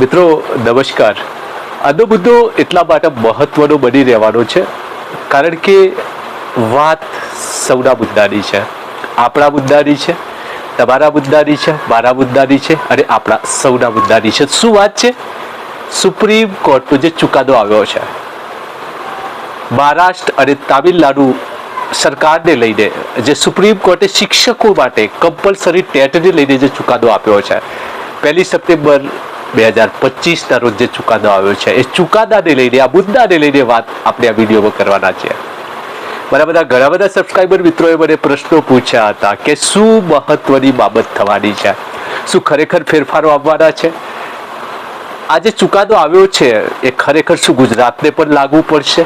મિત્રો, નમસ્કાર. આનો મુદ્દો એટલા માટે મહત્વનો બની રહેવાનો છે, કારણ કે વાત સૌના મુદ્દાની છે, આપણા મુદ્દાની છે, તમારા મુદ્દાની છે, મારા મુદ્દાની છે અને આપણા સૌના મુદ્દાની છે. શું વાત છે? સુપ્રીમ કોર્ટનો જે ચુકાદો આવ્યો છે, મહારાષ્ટ્ર અને તામિલનાડુ સરકારને લઈને, જે સુપ્રીમ કોર્ટે શિક્ષકો માટે કમ્પલસરી ટેટને લઈને જે ચુકાદો આપ્યો છે, પહેલી સપ્ટેમ્બર બે હજાર પચીસના રોજ જે ચુકાદો આવ્યો છે, એ ચુકાદાને લઈને, આ મુદ્દાને લઈને વાત આપણે આ વિડીયોમાં કરવાના છે મારા બધા ઘણા બધા સબસ્ક્રાઈબર મિત્રોએ મને પ્રશ્નો પૂછ્યા હતા કે શું મહત્વની બાબત થવાની છે? શું ખરેખર ફેરફારો આવવાના છે? આ જે ચુકાદો આવ્યો છે, એ ખરેખર શું ગુજરાતને પણ લાગુ પડશે?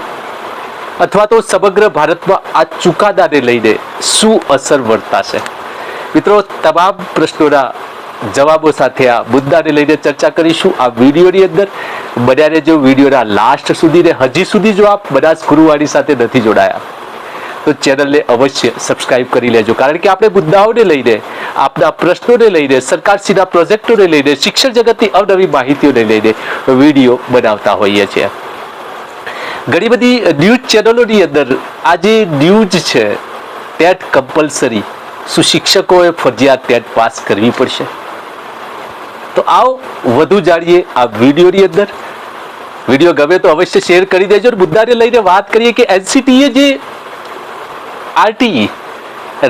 અથવા તો સમગ્ર ભારતમાં આ ચુકાદાને લઈને શું અસર વર્તાશે? મિત્રો, તમામ પ્રશ્નોના જવાબો સાથે આ મુદ્દાને લઈને ચર્ચા કરીશું. આ વિડીયોની અંદર બધાને જો વિડીયોના લાસ્ટ સુધી ને હજી સુધી જો આપ બનાસ ગુરુવાણી સાથે નથી જોડાયા, તો ચેનલને અવશ્ય સબસ્ક્રાઇબ કરી લેજો. કારણ કે આપણે મુદ્દાઓને લઈને, આપના પ્રશ્નોને લઈને, સરકારશ્રીના પ્રોજેક્ટોને લઈને, શિક્ષણ જગતની અવનવી માહિતીઓને લઈને વીડિયો બનાવતા હોઈએ છીએ. ઘણી બધી ન્યૂઝ ચેનલોની અંદર આ જે ન્યૂઝ છે ટેટ કમ્પલસરી શું શિક્ષકોએ ફરજિયાત ટેટ પાસ કરવી પડશે? તો આવો, વધુ જાણીએ આ વિડીયોની અંદર. વીડિયો ગમે તો અવશ્ય શેર કરી દેજો મુદ્દાને લઈને વાત કરીએ કે એનસીટીએ જે RTE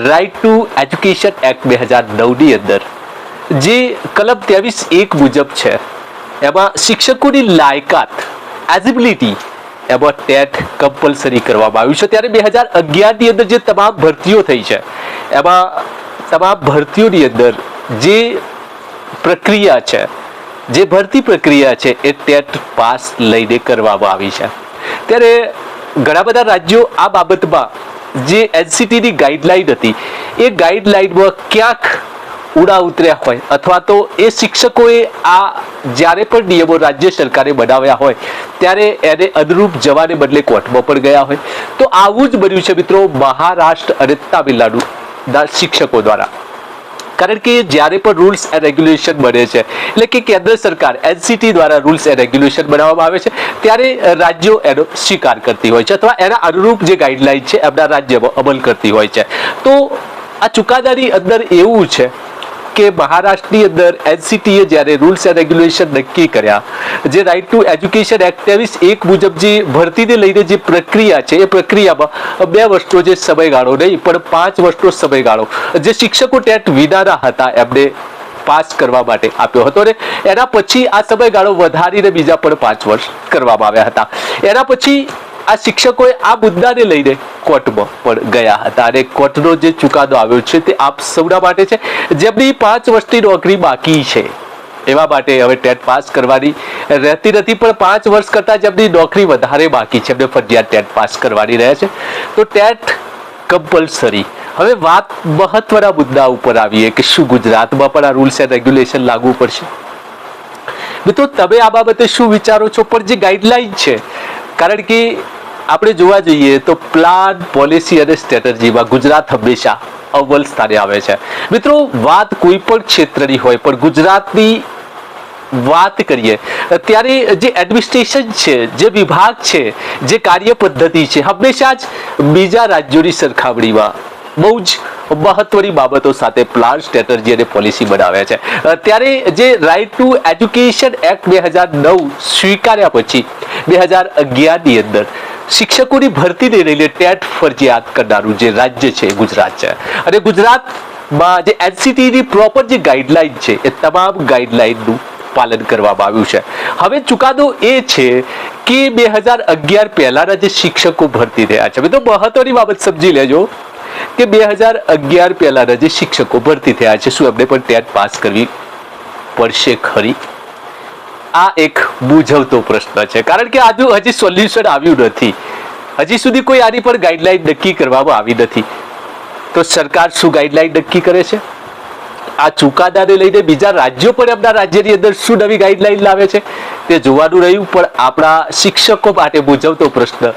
right to education act બે હજાર નવની અંદર, જે કલમ ત્રેવીસ એક મુજબ છે, એમાં શિક્ષકોની લાયકાત, એઝિબિલિટી, એમાં ટેટ કમ્પલસરી કરવામાં આવ્યું છે. ત્યારે બે હજાર અગિયારની અંદર જે તમામ ભરતીઓ થઈ છે, એમાં તમામ ભરતીઓની અંદર જે પ્રક્રિયા છે. જે ભરતી પ્રક્રિયા છે એ ટેટ પાસ લઈને કરવામાં આવી છે. ત્યારે ઘણા બધા રાજ્યો આ બાબતમાં જે એનસીટીની ગાઈડલાઈન હતી, એ ગાઈડલાઈનમાં ક્યાંક ઉડા ઉતર્યા હોય અથવા તો એ શિક્ષકોએ આ જ્યારે પણ નિયમો રાજ્ય સરકારે બનાવ્યા હોય, ત્યારે એને અનુરૂપ જવાને બદલે કોર્ટમાં પણ ગયા હોય. તો આવું જ બન્યું છે મિત્રો મહારાષ્ટ્ર અને તામિલનાડુના શિક્ષકો દ્વારા. કારણ કે જ્યારે પણ રૂલ્સ એન્ડ રેગ્યુલેશન બને છે, એટલે કે કેન્દ્ર સરકાર એનસીટી દ્વારા રૂલ્સ એન્ડ રેગ્યુલેશન બનાવવામાં આવે છે, ત્યારે રાજ્યો એનો સ્વીકાર કરતી હોય છે અથવા એના અનુરૂપ જે ગાઈડલાઈન છે એમના રાજ્યમાં અમલ કરતી હોય છે. તો આ ચુકાદાની અંદર એવું છે કે મહારાષ્ટ્રની અંદર એનસીટીએ જ્યારે રૂલ્સ એન્ડ રેગ્યુલેશન નક્કી કર્યા, જે રાઇટ ટુ એજ્યુકેશન એક્ટ ત્રેવીસ એક મુજબ જે ભરતીને લઈને જે પ્રક્રિયા છે, એ પ્રક્રિયામાં બે વર્ષનો જે સમયગાળો નહીં, પણ પાંચ વર્ષનો સમયગાળો, જે શિક્ષકો ટેટ વિનાના હતા, એમને પાસ કરવા માટે આપ્યો હતો ને, એના પછી આ સમયગાળો વધારીને બીજા પણ પાંચ વર્ષ કરવામાં આવ્યા હતા. એના પછી આ શિક્ષકોએ આ મુદ્દાને લઈને કોર્ટમાં પણ ગયા હતા અને કોર્ટનો જે ચુકાદો આવ્યો છે તે આપ સૌના માટે છે, જેમની પાંચ વર્ષની નોકરી બાકી છે. એવા માટે હવે ટેટ પાસ કરવાની રહેતી નથી, પણ પાંચ વર્ષ કરતાં જેમની નોકરી વધારે બાકી છે, એમને ફરજિયાત ટેટ પાસ કરવાની રહે છે. તો ટેટ કમ્પલસરી. હવે વાત મહત્વના મુદ્દા ઉપર આવીએ કે શું ગુજરાતમાં પણ આ રૂલ્સ એન્ડ રેગ્યુલેશન લાગુ પડશે? મિત્રો, તમે આ બાબતે શું વિચારો છો? પણ જે ગાઈડલાઈન છે, કારણ કે આપણે જોવા જઈએ તો પ્લાન પોલિસી અને સ્ટ્રેટર્જીમાં ગુજરાત હંમેશા અવ્વલ સ્થાને આવે છે. મિત્રો, વાત કોઈ પણ ક્ષેત્રની હોય, પણ ગુજરાતની વાત કરીએ, ત્યારે જે એડમિનિસ્ટ્રેશન છે, જે વિભાગ છે, જે કાર્ય પદ્ધતિ છે, હંમેશા જ બીજા રાજ્યોની સરખામણીમાં બહુ જ મહત્વની બાબતો સાથે પ્લાન સ્ટ્રેટર્જી અને પોલિસી બનાવે છે. ત્યારે જે રાઇટ ટુ એજ્યુકેશન એક્ટ બે હજાર નવ સ્વીકાર્યા પછી, બે હજાર અગિયારની અંદર શિક્ષકોની ભરતીને લઈને ટેટ ફરજિયાત કરનારું જે રાજ્ય છે, ગુજરાત છે. અને ગુજરાતમાં જે એનસીટીની પ્રોપર જે ગાઈડલાઈન છે, એ તમામ ગાઈડલાઈનનું પાલન કરવામાં આવ્યું છે. હવે ચુકાદો એ છે કે બે હજાર અગિયાર પહેલાના જે શિક્ષકો ભરતી થયા છે. તો મહત્વની બાબત સમજી લેજો કે બે હજાર અગિયાર પહેલાના જે શિક્ષકો ભરતી થયા છે, શું એમને પણ ટેટ પાસ કરવી પડશે ખરી? આ એક મૂંઝવતો પ્રશ્ન છે. કારણ કે આજુ હજી સોલ્યુશન આવ્યું નથી. હજી સુધી કોઈ આની પર ગાઈડલાઈન નક્કી કરવામાં આવી નથી. તો સરકાર શું ગાઈડલાઈન નક્કી કરે છે? આ ચુકાદાને લઈને બીજા રાજ્યો પણ એમના રાજ્યની અંદર શું નવી ગાઈડલાઈન લાવે છે? તે જોવાનું રહ્યું, પણ આપણા શિક્ષકો માટે મૂંઝવતો પ્રશ્ન.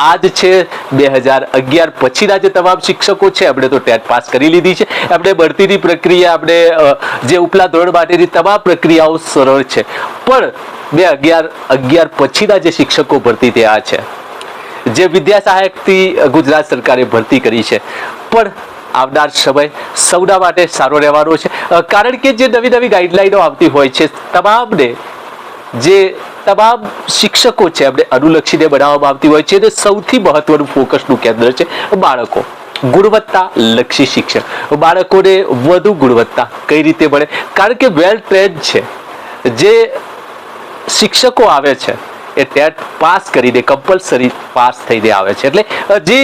આ જ છે બે હજાર અગિયાર. પછીના જે તમામ શિક્ષકો છે, આપણે તો ટેટ પાસ કરી લીધી છે. આપણે ભરતીની પ્રક્રિયા, આપણે જે ઉપલા ધોરણ માટેની તમામ પ્રક્રિયાઓ સરળ છે. પણ બે અગિયાર અગિયાર પછીના જે શિક્ષકો ભરતી થયા છે, જે વિદ્યા સહાયકથી ગુજરાત સરકારે ભરતી કરી છે. પણ આવનાર સમય સૌના માટે સારો રહેવાનો છે. કારણ કે જે નવી નવી ગાઈડલાઈનો આવતી હોય છે, તમામને જે તમામ શિક્ષકો છે, એમને અનુલક્ષીને બનાવવામાં આવતી હોય છે અને સૌથી મહત્વનું ફોકસનું કેન્દ્ર છે બાળકો. ગુણવત્તા લક્ષી શિક્ષણ. બાળકોને વધુ ગુણવત્તા કઈ રીતે મળે? કારણ કે વેલ ટ્રેન્ડ છે. જે શિક્ષકો આવે છે, એ ટેટ પાસ કરીને કમ્પલસરી પાસ થઈને આવે છે. એટલે જે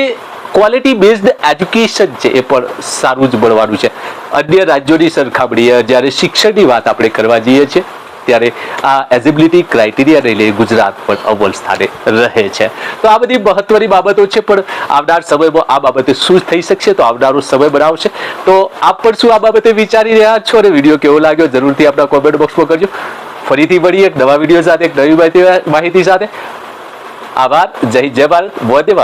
ક્વોલિટી બેઝડ એજ્યુકેશન છે, એ પણ સારું જ મળવાનું છે. અન્ય રાજ્યોની સરખામણીએ જ્યારે શિક્ષણની વાત આપણે કરવા જઈએ છીએ ત્યારે આ એઝિબિલિટી ક્રાઇટેરિયા લઈને ગુજરાત પણ અવ્વલ સ્થાને રહે છે. તો આ બધી મહત્વની બાબતો છે, પણ આવનાર સમયમાં આ બાબતે શું થઈ શકશે? તો આવનારો સમય બનાવશે. તો આપ પણ શું આ બાબતે વિચારી રહ્યા છો? અને વીડિયો કેવો લાગ્યો? જરૂરથી આપણા કોમેન્ટ બોક્સમાં કરજો. ફરીથી મળીએ એક નવા વીડિયો સાથે, એક નવી માહિતી માહિતી સાથે. આભાર. જય જય ભારત. વંદે